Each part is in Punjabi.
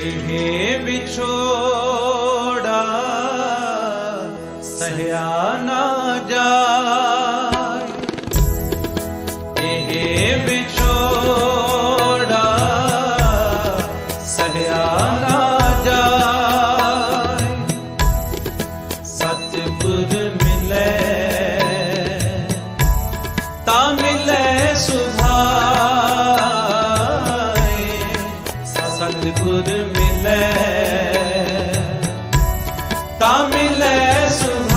हे बिछो ਸਤਿਗੁਰ ਮਿਲੈ ਤਾਂ ਮਿਲੈ ਸੁਖ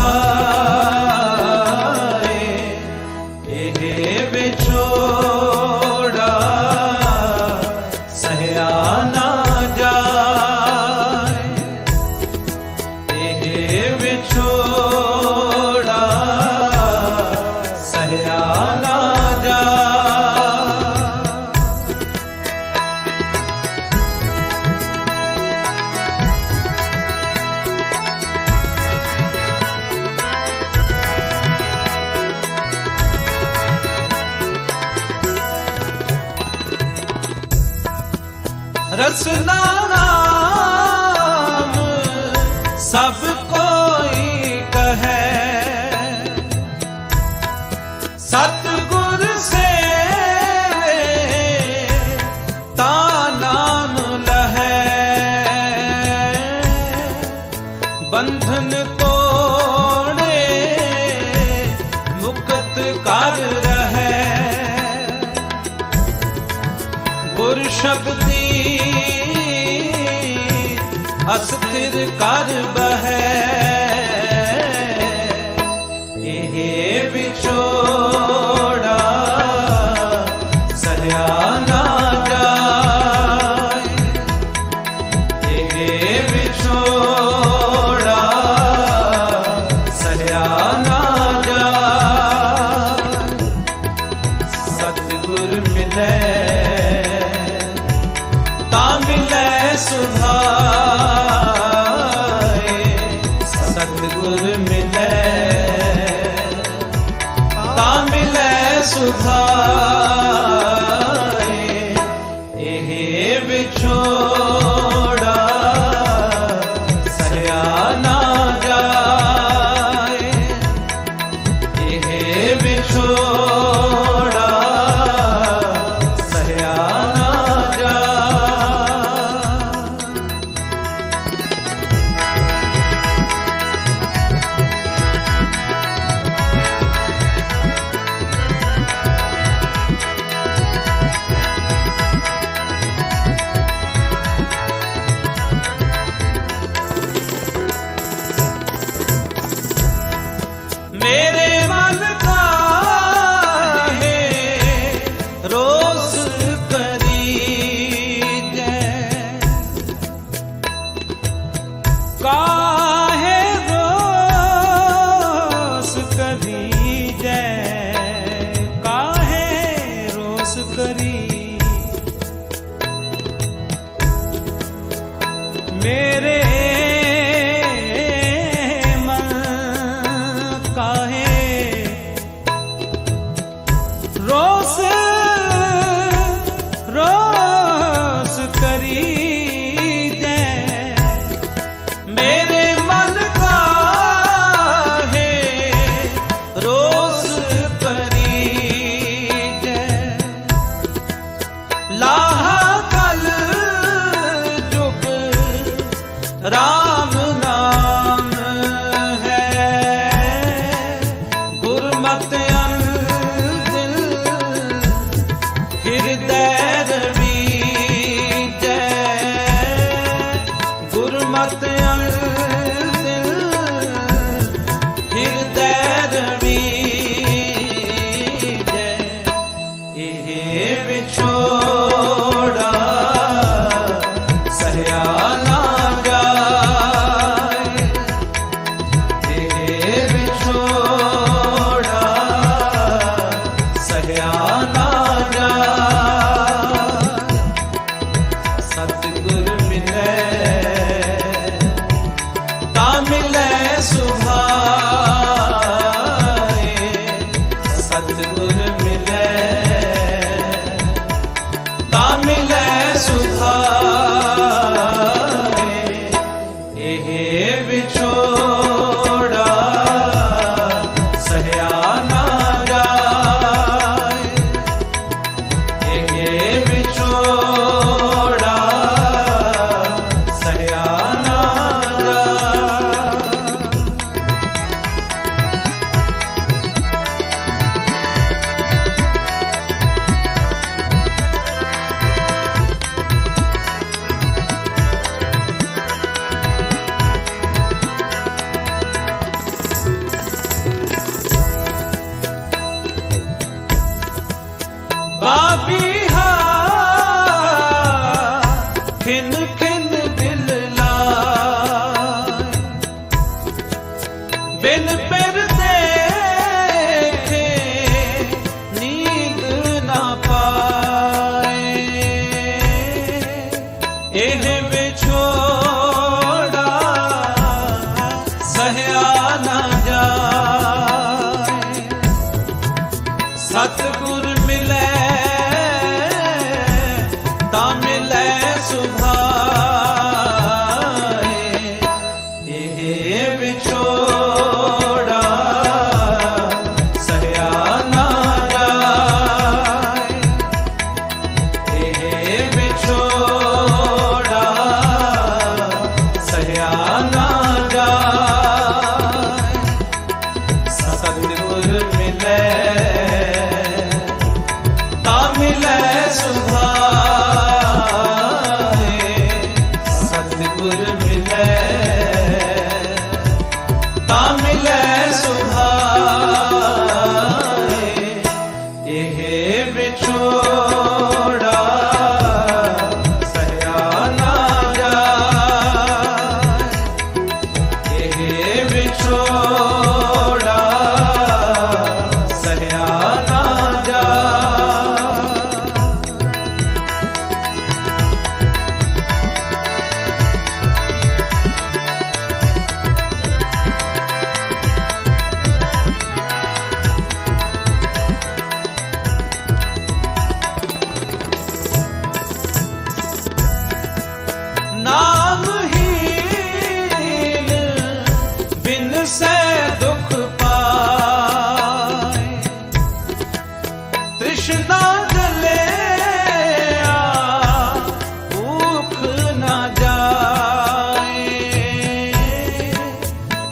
ਰਸਨਾ ਨਾਮ ਸਭ ਕੋਈ ਕਹੈ। ਸਤ ਗੁਰ ਸੇ, ਤਾ ਨਾਮ ਲਹੈ। ਬੰਧਨ ਤੋੜੇ ਮੁਕਤ ਕਰ ਰਹੈ। ਗੁਰ ਸ਼ਬਦ ਹਸਤਿਰ ਕਰ ਬਹਿ। ਤਾਂ ਮਿਲੇ ਸੁਖਾ। मेरे RAM ਨਾਮ ਹੈ। ਗੁਰਮਤਿ ਅੰਤਿਲ ਜੈ। ਗੁਰਮਤਿ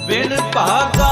ਬਿਨ ਭਾਗਾ